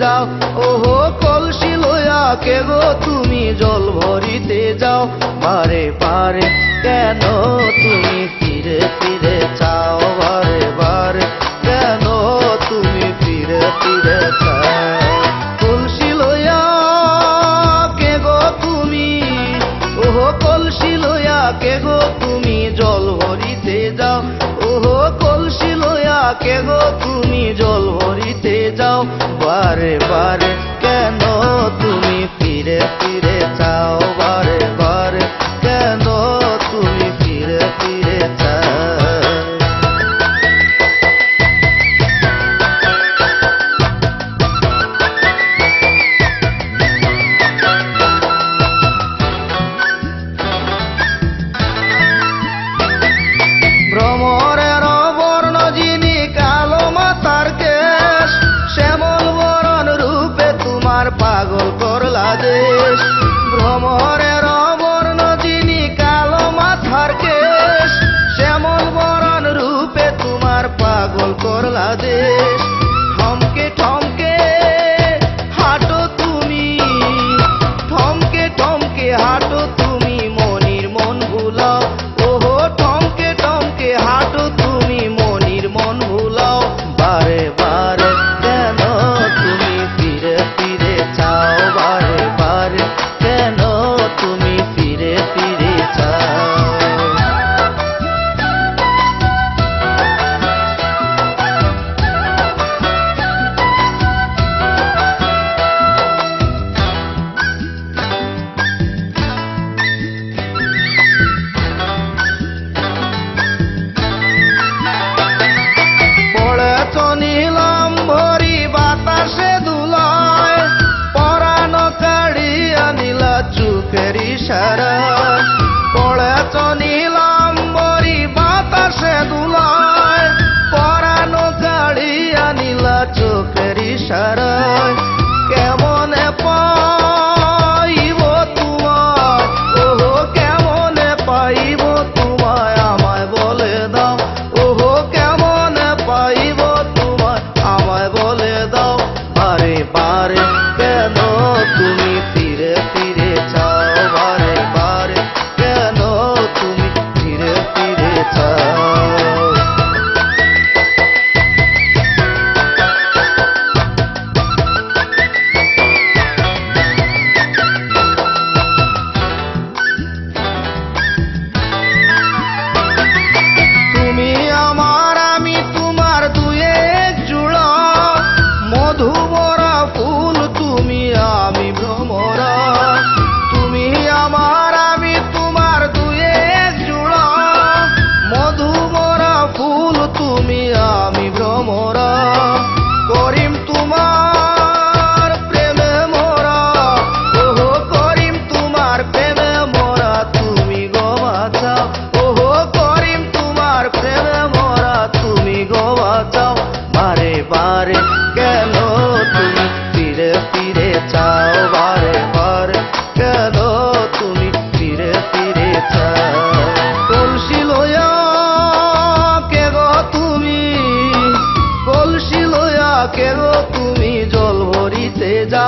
যাও। ওহ, কলসি লয়া কে গো তুমি জল ভরিতে যাও? বারে বারে কেন তুমি ফিরে ফিরে চাও? বারে বারে কেন তুমি ফিরে ফিরে চাও? কলসি লয়া কে তুমি? ওহো, কলসি লয়া কে তুমি জল ভরিতে যাও? ওহ, কলসি লয়া কে তুমি pare, pare.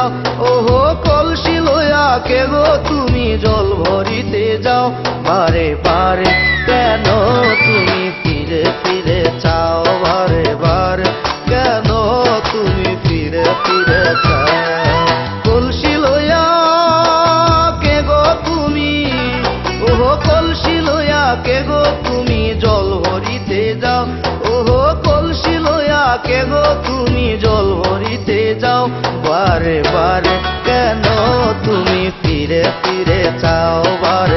যাও ওহো, কলসি লয়া কে গো তুমি জল ভরিতে যাও? বারে বারে কেন তুমি ফিরে ফিরে চাও? বারে বারে কেন তুমি ফিরে ফিরে চাও? কলসি লয়া কে গো তুমি? ওহো, কলসি লয়া কে গো তুমি জল ভরিতে যাও? ওহো, কলসি লয়া কে গো তুমি জল যাও বারে বারে কেন তুমি ফিরে ফিরে চাও? বার